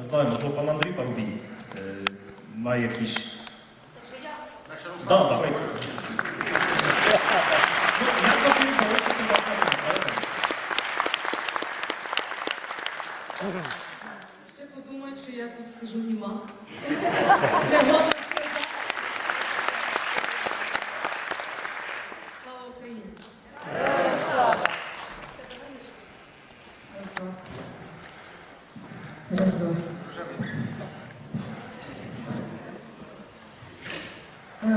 не знаю, можливо, пан Андрій Парубій е, має якісь. Так, давай. Ну, я хотів залишити вас на. Ще подумають, що я тут сижу німа. Не годна сказати. Слава Україні! Раз, два. Е,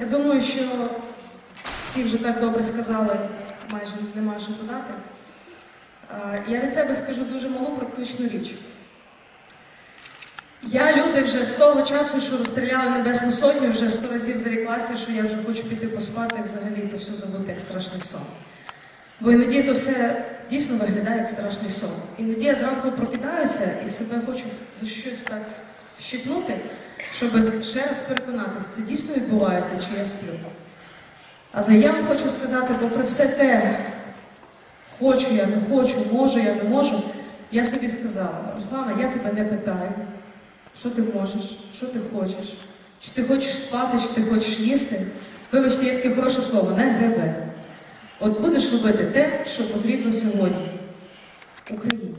Я думаю, що всі вже так добре сказали, майже нема що додати. Е, Я від себе скажу дуже малу практичну річ. Я люди вже з того часу, що розстріляли Небесну Сотню, вже сто разів заріклася, що я вже хочу піти поспати взагалі то все забути як страшний сон. Бо іноді то все дійсно виглядає як страшний сон. Іноді я зранку прокидаюся і себе хочу за щось так вщипнути, щоб ще раз переконатися, це дійсно відбувається, чи я сплю. Але я вам хочу сказати, попри все те, хочу я, не хочу, можу я, не можу, я собі сказала, Руслана, я тебе не питаю, що ти можеш, що ти хочеш, чи ти хочеш спати, чи ти хочеш їсти. Вибачте, є таке хороше слово, не гребе. От будеш робити те, що потрібно сьогодні Україні.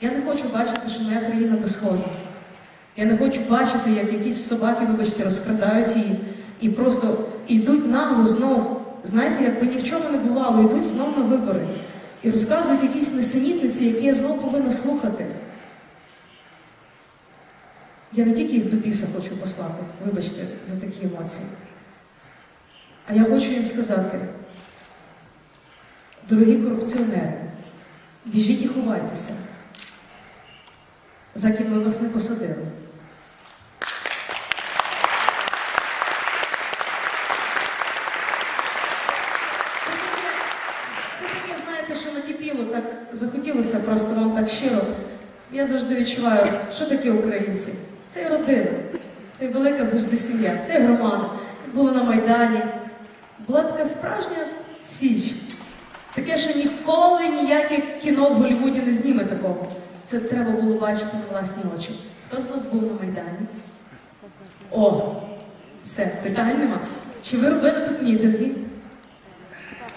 Я не хочу бачити, що моя країна безхозна. Я не хочу бачити, як якісь собаки, вибачте, розкрадають її і просто йдуть нагло знов. Знаєте, якби ні в чому не бувало, йдуть знов на вибори і розказують якісь несенітниці, які я знов повинна слухати. Я не тільки їх до біса хочу послати, вибачте, за такі емоції. А я хочу їм сказати, дорогі корупціонери, біжіть і ховайтеся, за ким ми вас не посадили. Це таке, знаєте, що накипіло, так захотілося просто вам так щиро. Я завжди відчуваю, що таке українці. Це і родина, це велика завжди сім'я, це громада. Як було на Майдані. Була така справжня січ. Таке, що ніколи ніяке кіно в Голлівуді не зніме такого. Це треба було бачити на власні очі. Хто з вас був на Майдані? О, все, питань нема. Чи ви робили тут мітинги?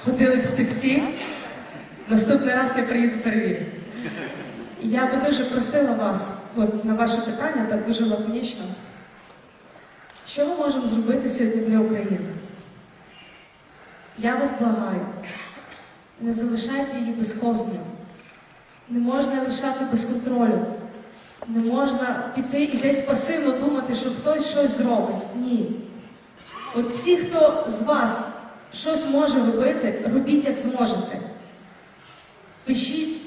Ходили всі всі? Наступний раз я приїду перевірю. Я би дуже просила вас, от на ваше питання, так дуже лаконічно. Що ми можемо зробити сьогодні для України? Я вас благаю, не залишайте її безхозною. Не можна лишати без контролю. Не можна піти і десь пасивно думати, що хтось щось зробить. Ні. От всі, хто з вас щось може робити, робіть як зможете. Пишіть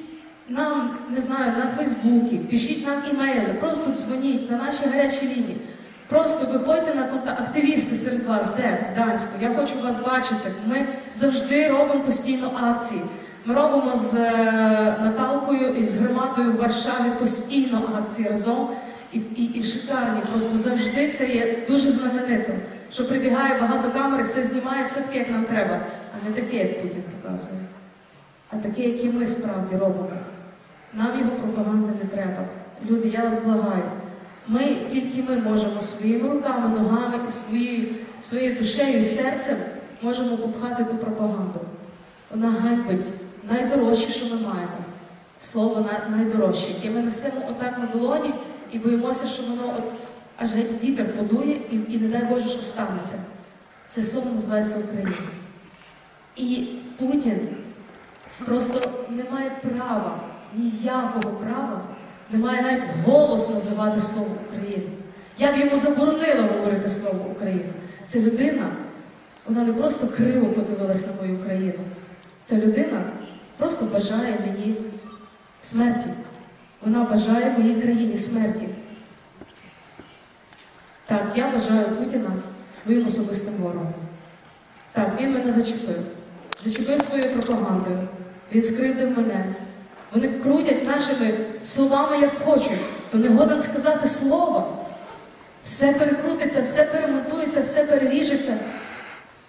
нам, не знаю, на Фейсбуці, пишіть нам імейли, просто дзвоніть на наші гарячі лінії. Просто виходьте на контакт. Активісти серед вас, де? В Гданську. Я хочу вас бачити. Ми завжди робимо постійно акції. Ми робимо з е, Наталкою і з громадою в Варшаві постійно акції разом. І, і, і шикарні. Просто завжди це є дуже знаменито. Що прибігає багато камер, і все знімає, все таке, як нам треба, а не таке, як Путін показує а таке, яке ми справді робимо. Нам його пропаганди не треба. Люди, я вас благаю. Ми тільки ми можемо своїми руками, ногами і своєю, душею і серцем можемо попхати ту пропаганду. Вона ганьбить найдорожче, що ми маємо. Слово найдорожче, яке ми несемо отак на долоні і боїмося, що воно от аж геть вітер подує і, і не дай Боже, що станеться. Це слово називається Україна. І Путін просто не має права, ніякого права, не має навіть голос називати слово Україна. Я б йому заборонила говорити слово Україна. Це людина, вона не просто криво подивилась на мою країну. Ця людина просто бажає мені смерті. Вона бажає моїй країні смерті. Так, я вважаю Путіна своїм особистим ворогом. Так, він мене зачепив. Зачепив своєю пропагандою. Він скривдив мене. Вони крутять нашими словами, як хочуть, то не годен сказати слово. Все перекрутиться, все перемонтується, все переріжеться.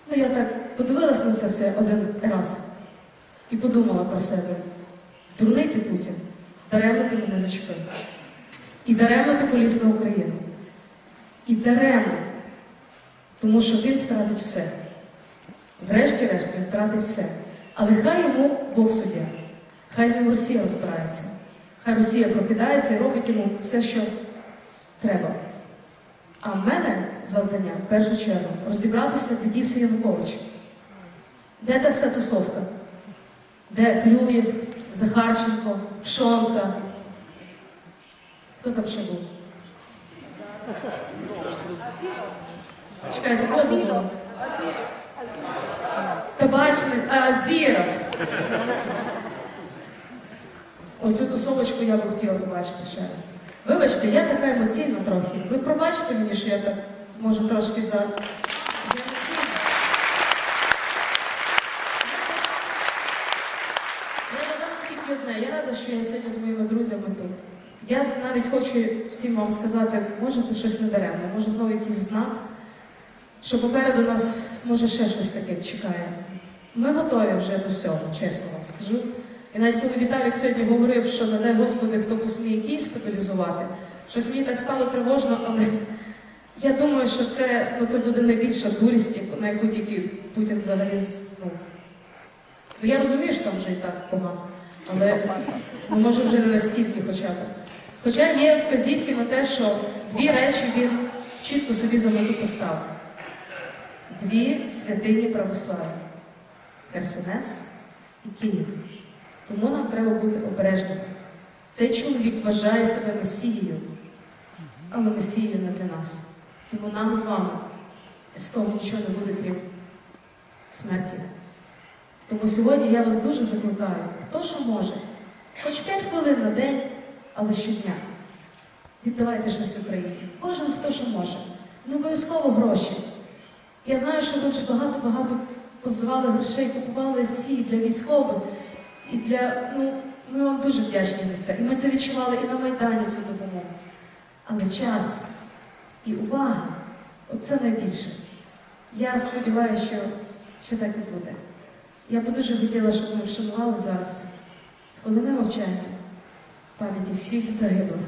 Ну, я так подивилась на це все один раз і подумала про себе. Дурний ти Путін, даремно ти мене зачепив. І даремно ти поліз на Україну. І даремно, тому що він втратить все. Врешті-решт він втратить все. Але хай йому Бог суддя. Хай з ним Росія розбирається. Хай Росія прокидається і робить йому все, що треба. А в мене завдання в першу чергу розібратися, де дівся Янукович. Де та вся тусовка? Де Клюєв, Захарченко, Пшонка? Хто там ще був? Чекайте, кого забула? Табачник, а, Азіров. Оцю тусовочку я би хотіла побачити ще раз. Вибачте, я така емоційна трохи. Ви пробачте мені, що я так можу трошки за. Я рада, що я сьогодні з моїми друзями тут. Я навіть хочу всім вам сказати, може, тут щось недаремне, може знову якийсь знак, що попереду нас може ще щось таке чекає. Ми готові вже до всього, чесно вам скажу. І навіть коли Віталік сьогодні говорив, що не дай Господи, хто посміє Київ стабілізувати, щось мені так стало тривожно, але я думаю, що це, ну, це буде найбільша дурість, на яку тільки Путін взагалі ну, Ну, я розумію, що там вже і так погано, але ну, може вже не настільки хоча б. Хоча є вказівки на те, що дві речі він чітко собі за мету поставив. Дві святині православ'я Херсонес і Київ. Тому нам треба бути обережними. Цей чоловік вважає себе месією, але месією не для нас. Тому нам з вами з того нічого не буде, крім смерті. Тому сьогодні я вас дуже закликаю, хто що може, хоч 5 хвилин на день, але щодня. Віддавайте щось Україні. Кожен хто що може. Не обов'язково гроші. Я знаю, що вже багато-багато поздавали грошей, купували всі для військових. І для, ну, ми вам дуже вдячні за це. І ми це відчували і на Майдані цю допомогу. Але час і увага оце найбільше. Я сподіваюся, що, що так і буде. Я би дуже хотіла, щоб ми вшанували зараз хвилини мовчання пам'яті всіх загиблих